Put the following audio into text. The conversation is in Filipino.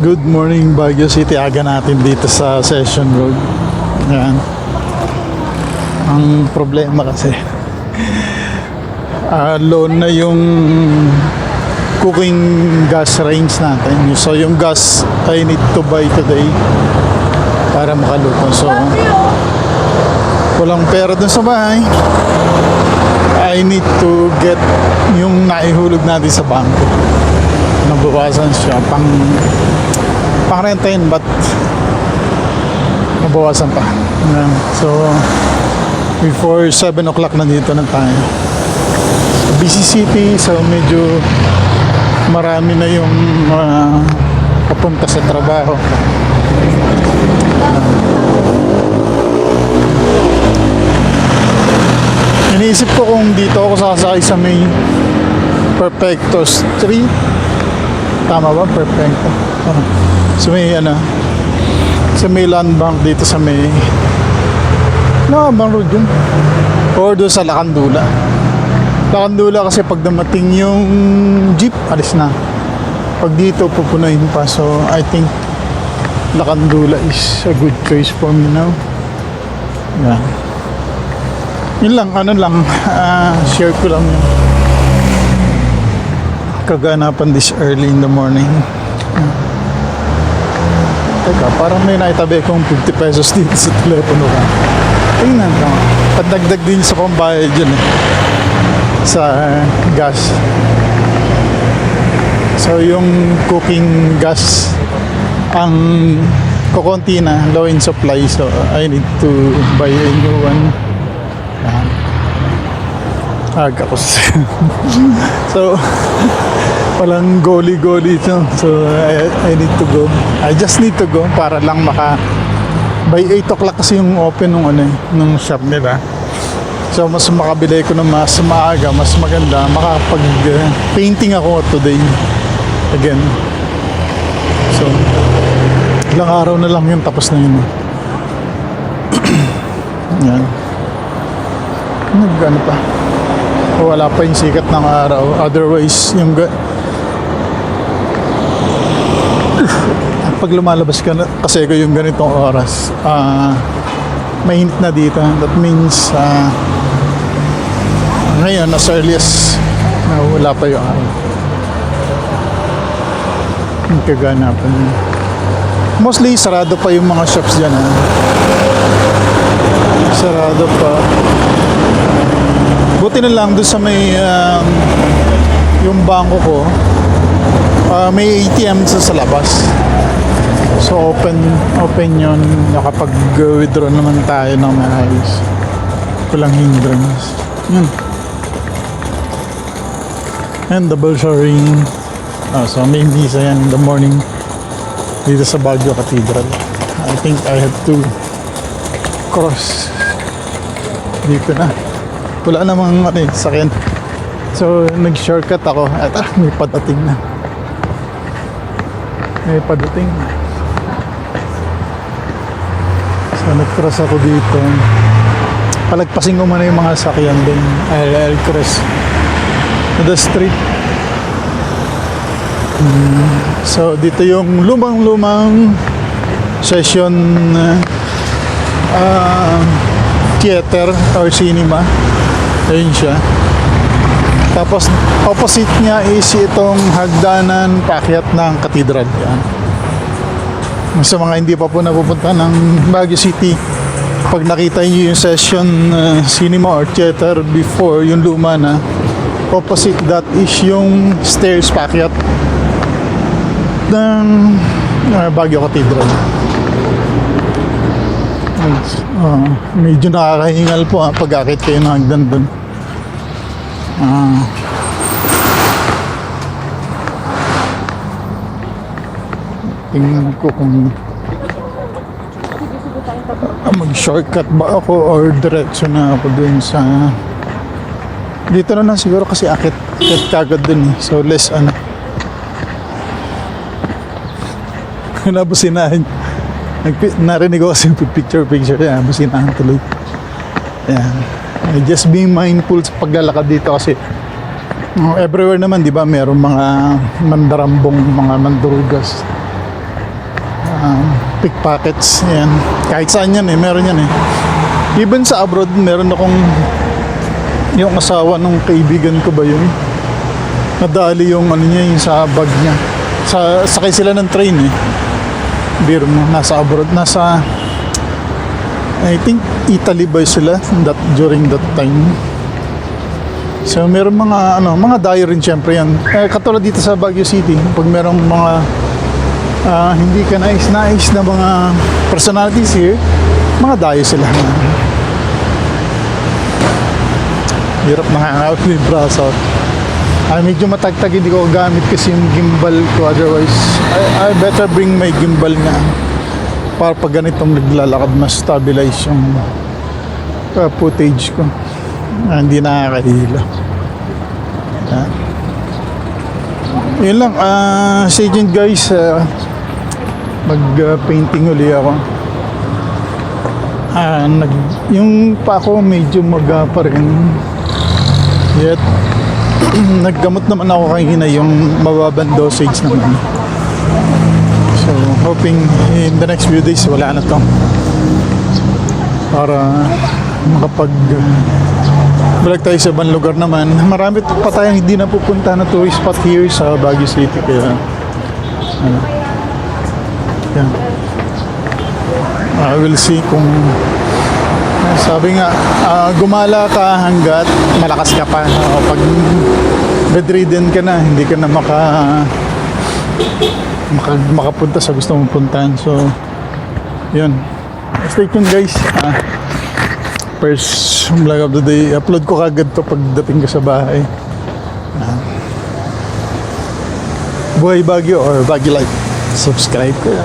Good morning Baguio City. Aga natin dito sa Session Road. Yan. Ang problema kasi ah, low na yung cooking gas range natin. So yung gas I need to buy today para makaluto. So walang pera dun sa bahay. I need to get yung naihulog natin sa bangko. Nabawasan siya pang pang rentahin but nabawasan pa. Yan. So before 7 o'clock na dito na tayo. Busy city so medyo marami na yung ah, papunta sa trabaho. Iniisip ko kung dito ako sasakay sa may Perfecto Street. Tama ba? Perfecto. Ah, Sa may ano, sa may land bank dito sa may no, bang road yun. Or doon sa Lakandula. Lakandula kasi pag dumating yung jeep, alis na. Pag dito, pupunuin pa. So, I think Lakandula is a good choice for me now. Yeah. Yun lang, ano lang, ah, share ko lang yung kaganapan this early in the morning. Teka, parang may naitabi kong 50 pesos dito sa telepono ko. Tingnan ko. Padagdag din sa pambayad dyan eh. Sa ah, gas. So yung cooking gas ang kukunti na low in supply so I need to buy a new one. Yan. Aga ko sa- so walang goli-goli ito. So I, I need to go. I just need to go para lang maka by 8 o'clock kasi yung open ng ano eh, ng shop nila. So mas makabili ko ng mas maaga, mas maganda, makapag uh, painting ako today again. So ilang araw na lang yun tapos na yun. Yan. Nag ano pa? Wala pa yung sikat ng araw. Otherwise, yung pag lumalabas ka na, kasi ko yung ganitong oras, ah mainit na dito. That means, ah ngayon, as early as na wala pa yung araw. Yung kaganapan. Mostly, sarado pa yung mga shops dyan. Ha? Sarado pa. Buti na lang doon sa may um, yung bangko ko, ah, may ATM sa, sa labas. So open open yun. Nakapag-withdraw naman tayo ng maayos. Walang hindrance. Yun. And double showering. Ah, so may misa yan in the morning dito sa Baguio Cathedral. I think I have to cross dito na. Wala namang ano, eh, sakyan. So nag-shortcut ako. At ah, may padating na. May padating na. So nag-cross ako dito. Palagpasin ko muna yung mga sakyan din. I'll, I'll cross to the street. Hmm. So dito yung lumang-lumang session uh, theater or cinema. Ayun siya. Tapos opposite niya is itong hagdanan paakyat ng katedral. Yan. Sa mga hindi pa po napupunta ng Baguio City, pag nakita niyo yung session uh, cinema or theater before yung luma na, opposite that is yung stairs paakyat ng uh, Baguio Cathedral. Uh, medyo nakakahingal po ha, pag akit kayo ng hagdan doon. Ah. tingnan ko kung ah, mag-shortcut ba ako or diretso na ako dun sa dito na lang siguro kasi akit akit kagad dun eh. So less ano. Nabusinahan Nagpi- narinig ko kasi picture picture yan businahan tuloy yan Eh, just be mindful sa paglalakad dito kasi uh, everywhere naman di ba meron mga mandarambong mga mandurugas um, pickpockets. Yan. Kahit saan yan eh, meron yan eh. Even sa abroad, meron akong yung asawa ng kaibigan ko ba yun? Nadali yung ano niya, yung sa bag niya. Sa, sakay sila ng train eh. Beer mo, nasa abroad, nasa I think Italy ba sila that, during that time. So meron mga ano, mga dayo rin syempre yan. Eh, katulad dito sa Baguio City, pag merong mga ah, hindi ka nais-nais na mga personalities here, mga dayo sila. Hirap na hangout with braso. Ay, medyo matagtag, hindi ko gamit kasi yung gimbal ko. Otherwise, I, I better bring my gimbal nga. Para pag ganitong naglalakad, mas stabilize yung uh, footage ko. Ah, hindi nakakahilo. Yan. Yun lang. ah stay guys. ah, Mag-painting uli ako. Ah, nag, yung pa ako medyo maga pa rin. Yet, naggamot naman ako kanina yung mababang dosage naman. So, hoping in the next few days wala na to. Para makapag balik tayo sa ibang lugar naman. Marami pa tayong hindi napupunta na tourist spot here sa Baguio City. Kaya, ano, yan. I will see kung sabi nga, ah, gumala ka hanggat malakas ka pa. O, pag bedridden ka na, hindi ka na maka, maka makapunta sa gusto mong puntahan. So, yun. Stay tuned guys. Ah, first vlog of the day. Upload ko kagad to pagdating ko sa bahay. Ah. Buhay Baguio or Baguio Life. Subscribe ko.